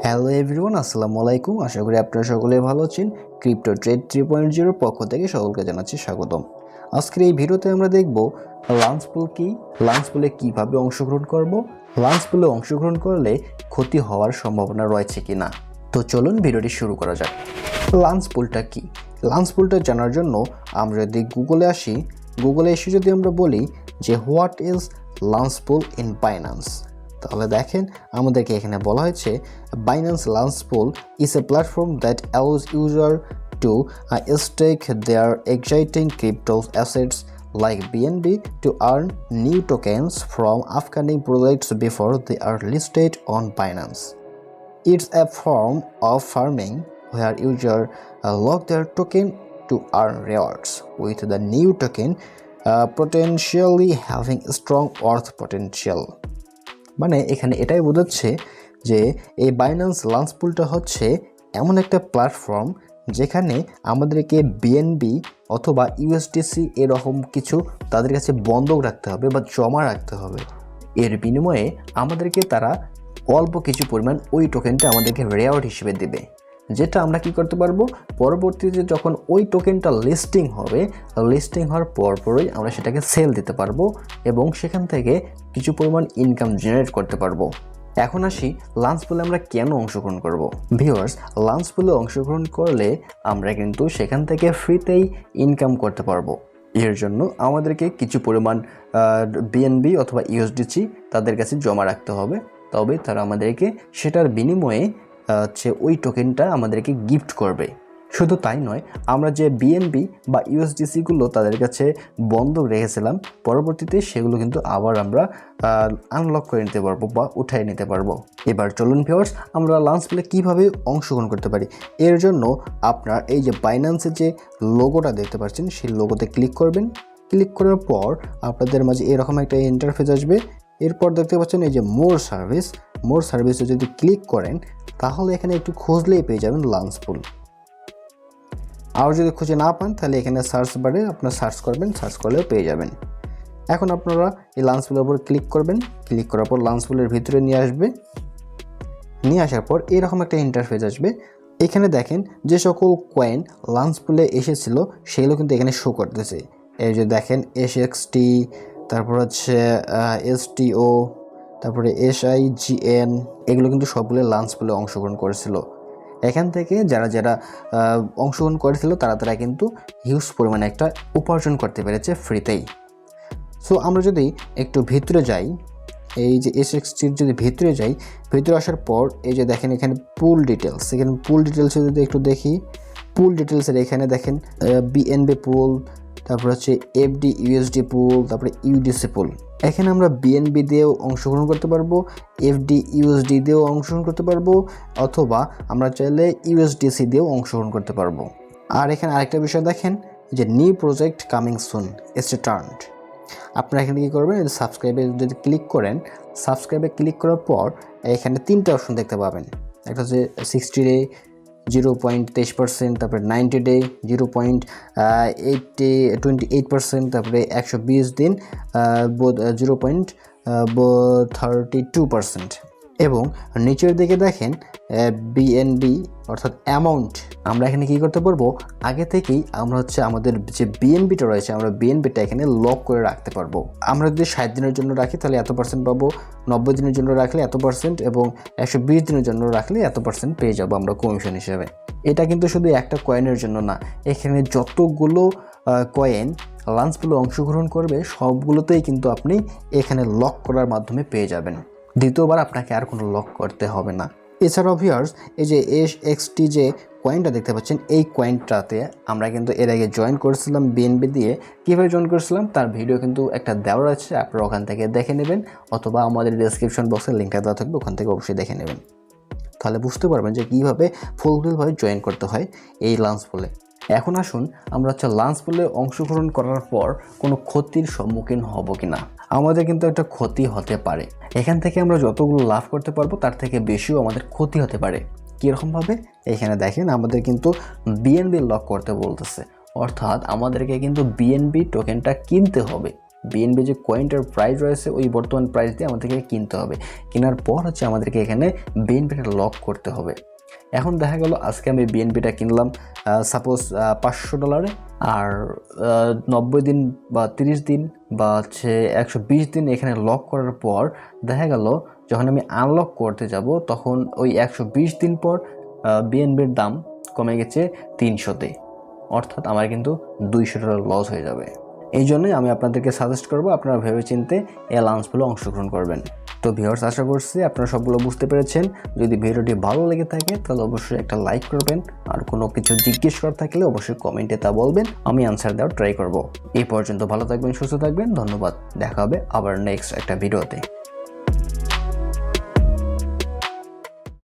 Hello everyone আসসালামু আলাইকুম। আশা করি আপনারা সকলে ভালো আছেন। ক্রিপ্টো ট্রেড থ্রি পয়েন্ট জিরোর পক্ষ থেকে সকলকে জানাচ্ছি স্বাগতম। আজকের এই ভিডিওতে আমরা দেখব লাঞ্চ পুল কি? লাঞ্চ পুলে কীভাবে অংশগ্রহণ করব? লাঞ্চ পুলে অংশগ্রহণ করলে ক্ষতি হওয়ার সম্ভাবনা রয়েছে কি না তো চলুন ভিডিওটি শুরু করা যাক। লাঞ্চ পুলটা কি? লাঞ্চ পুলটা জানার জন্য আমরা যদি গুগলে আসি গুগলে এসে যদি আমরা বলি যে what is launch pool in Binance তাহলে দেখেন আমাদেরকে এখানে বলা হয়েছে Binance launch pool is a platform that allows user to stake their exciting crypto assets like BNB to earn new tokens from upcoming projects before they are listed on Binance. It's a form of farming where users uh, lock their token to earn rewards, with the new token uh, potentially having strong worth potential. মানে এখানে এটাই বোঝাচ্ছে যে এই Binance lunch পুলটা হচ্ছে এমন একটা platform যেখানে আমাদেরকে বিএনবি অথবা ইউএসডিসি এরকম কিছু তাদের কাছে বন্ধক রাখতে হবে বা জমা রাখতে হবে। এর বিনিময়ে আমাদেরকে তারা অল্প কিছু পরিমাণ ওই টোকেনটা আমাদেরকে রেওয়ার্ড হিসেবে দেবে। যেটা আমরা কি করতে পারব? পরবর্তীতে যখন ওই টোকেনটা লিস্টিং হবে লিস্টিং হওয়ার পরপরই আমরা সেটাকে সেল দিতে পারব এবং সেখান থেকে কিছু পরিমাণ ইনকাম জেনারেট করতে পারব। এখন আসি লাঞ্চ পুলে আমরা কেন অংশগ্রহণ করব? ভিউয়ার্স লাঞ্চ পুলে অংশগ্রহণ করলে আমরা কিন্তু সেখান থেকে ফ্রিতেই ইনকাম করতে পারব। এর জন্য আমাদেরকে কিছু পরিমাণ বিএনবি অথবা ইউএসডিসি তাদের কাছে জমা রাখতে হবে। তবে তারা আমাদেরকে সেটার বিনিময়ে হচ্ছে ওই টোকেনটা আমাদেরকে গিফট করবে। শুধু তাই নয়, আমরা যে বিএনবি বা ইউএসডিসিগুলো তাদের কাছে বন্ধ রেখেছিলাম, পরবর্তীতে সেগুলো কিন্তু আবার আমরা আনলক করে নিতে পারব বা উঠাই নিতে পারব। এবার চলুন ভিওর্স আমরা লাঞ্চ প্লে কীভাবে অংশগ্রহণ করতে পারি? এর জন্য আপনার এই যে বাইন্যান্সের যে লোগোটা দেখতে পাচ্ছেন, সেই লোগোতে ক্লিক করবেন। ক্লিক করার পর আপনাদের মাঝে এরকম একটা ইন্টারফেস আসবে। এরপর দেখতে পাচ্ছেন এই যে মোর সার্ভিস মোর সার্ভিসে যদি ক্লিক করেন, তাহলে এখানে একটু খুঁজলেই পেয়ে যাবেন লাঞ্চ পুল আর যদি খুঁজে না পান, তাহলে এখানে সার্চ বারে আপনার সার্চ করবেন সার্চ করলেও পেয়ে যাবেন। এখন আপনারা এই লাঞ্চ পুলের উপর ক্লিক করবেন। ক্লিক করার পর লাঞ্চ পুলের ভিতরে নিয়ে আসবে। নিয়ে আসার পর এরকম একটা ইন্টারফেস আসবে। এখানে দেখেন যে সকল কয়েন লাঞ্চ পুলে এসেছিল, সেগুলো কিন্তু এখানে শো করতেছে। এই যে দেখেন এস এক্স টি তারপর হচ্ছে এস টিও তারপরে এস আই জি এন এগুলো কিন্তু সবগুলো লাঞ্চ পুলে অংশগ্রহণ করেছিল। এখান থেকে যারা যারা অংশগ্রহণ করেছিল, তারা তারা কিন্তু হিউজ পরিমাণে একটা উপার্জন করতে পেরেছে ফ্রিতেই সো আমরা যদি একটু ভিতরে যাই, এই যে এস এক্সটির যদি ভিতরে যাই, ভিতরে আসার পর এই যে দেখেন এখানে পুল ডিটেলস এখানে পুল ডিটেলসে যদি একটু দেখি পুল ডিটেলসের এখানে দেখেন বিএনবি পুল তারপর হচ্ছে এফডি ইউএসডি পুল তারপরে ইউডিসি পুল এখানে আমরা বিএনবি দিয়েও অংশগ্রহণ করতে পারব এফডি ইউএসডি দিয়েও অংশগ্রহণ করতে পারব, অথবা আমরা চাইলে ইউএসডিসি দিয়েও অংশগ্রহণ করতে পারব। আর এখানে আরেকটা বিষয় দেখেন, যে new project coming soon start আপনারা এখানে কী করবেন সাবস্ক্রাইবে যদি ক্লিক করেন সাবস্ক্রাইবে ক্লিক করার পর এখানে তিনটে অপশন দেখতে পাবেন। একটা হচ্ছে সিক্সটি ডে জিরো পয়েন্ট তেইশ পার্সেন্ট তারপরে ninety day zero point eighty twenty eight percent তারপরে একশো বিশ দিন zero point thirty two percent এবং নিচের দিকে দেখেন বিএনবি অর্থাৎ অ্যামাউন্ট আমরা এখানে কি করতে পারব? আগে থেকেই আমরা হচ্ছে আমাদের যে বিএনপিটা রয়েছে, আমরা বিএনপিটা এখানে লক করে রাখতে পারব। আমরা যদি ষাট দিনের জন্য রাখি, তাহলে এত পার্সেন্ট পাবো। নব্বই দিনের জন্য রাখলে এত পার্সেন্ট এবং একশো বিশ দিনের জন্য রাখলে এত পার্সেন্ট পেয়ে যাব আমরা কমিশন হিসেবে। এটা কিন্তু শুধু একটা কয়েনের জন্য না, এখানে যতগুলো কয়েন লাঞ্চগুলো অংশগ্রহণ করবে, সবগুলোতেই কিন্তু আপনি এখানে লক করার মাধ্যমে পেয়ে যাবেন। দ্বিতীয়বার আপনাকে আর কোনো লক করতে হবে না। এছাড়াও ভিউয়ার্স এই যে এস এক্সটি যে কয়েনটা দেখতে পাচ্ছেন, এই কয়েনটাতে আমরা কিন্তু এর আগে জয়েন করেছিলাম বিএনবি দিয়ে। কীভাবে জয়েন করেছিলাম? তার ভিডিও কিন্তু একটা দেওয়া আছে, আপনারা ওখান থেকে দেখে নেবেন, অথবা আমাদের ডিসক্রিপশন বক্সে লিঙ্কটা দেওয়া থাকবে, ওখান থেকে অবশ্যই দেখে নেবেন। তাহলে বুঝতে পারবেন যে কীভাবে ফুলফিলভাবে জয়েন করতে হয় এই লাঞ্চ পুলে এখন আসুন আমরা হচ্ছে লাঞ্চ পুলে অংশগ্রহণ করার পর কোনো ক্ষতির সম্মুখীন হব কি না আমাদের কিন্তু একটা ক্ষতি হতে পারে। এখান থেকে আমরা যতগুলো লাভ করতে পারব, তার থেকে বেশিও আমাদের ক্ষতি হতে পারে। কীরকমভাবে? এখানে দেখেন, আমাদের কিন্তু বিএনবি লক করতে বলতেছে। অর্থাৎ আমাদেরকে কিন্তু বিএনবি টোকেনটা কিনতে হবে। বিএনবি যে কয়েনটার প্রাইস রয়েছে, ওই বর্তমান প্রাইস দিয়ে আমাদেরকে কিনতে হবে। কেনার পর হচ্ছে আমাদেরকে এখানে বিএনবিটা লক করতে হবে। এখন দেখা গেল আজকে আমি বিএনপিটা কিনলাম সাপোজ পাঁচশো ডলারে আর নব্বই দিন বা তিরিশ দিন বা হচ্ছে একশো বিশ দিন এখানে লক করার পর দেখা গেল যখন আমি আনলক করতে যাব, তখন ওই একশো বিশ দিন পর বিএনপির দাম কমে গেছে তিনশোতে। অর্থাৎ আমার কিন্তু দুইশো ডলার লস হয়ে যাবে। এই জন্যই আমি আপনাদেরকে সাজেস্ট করব আপনারা ভেবেচিন্তে এই লাঞ্চগুলো অংশগ্রহণ করবেন। তো ভিউয়ার্স আশা করছি আপনারা সবগুলো বুঝতে পেরেছেন। যদি ভিডিওটি ভালো লেগে থাকে, তাহলে অবশ্যই একটা লাইক করবেন। আর কোনো কিছু জিজ্ঞেস করার থাকলে অবশ্যই কমেন্টে তা বলবেন। আমি অ্যান্সার দেওয়ার ট্রাই করব। এই পর্যন্ত ভালো থাকবেন, সুস্থ থাকবেন। ধন্যবাদ। দেখা হবে আবার নেক্সট একটা ভিডিওতে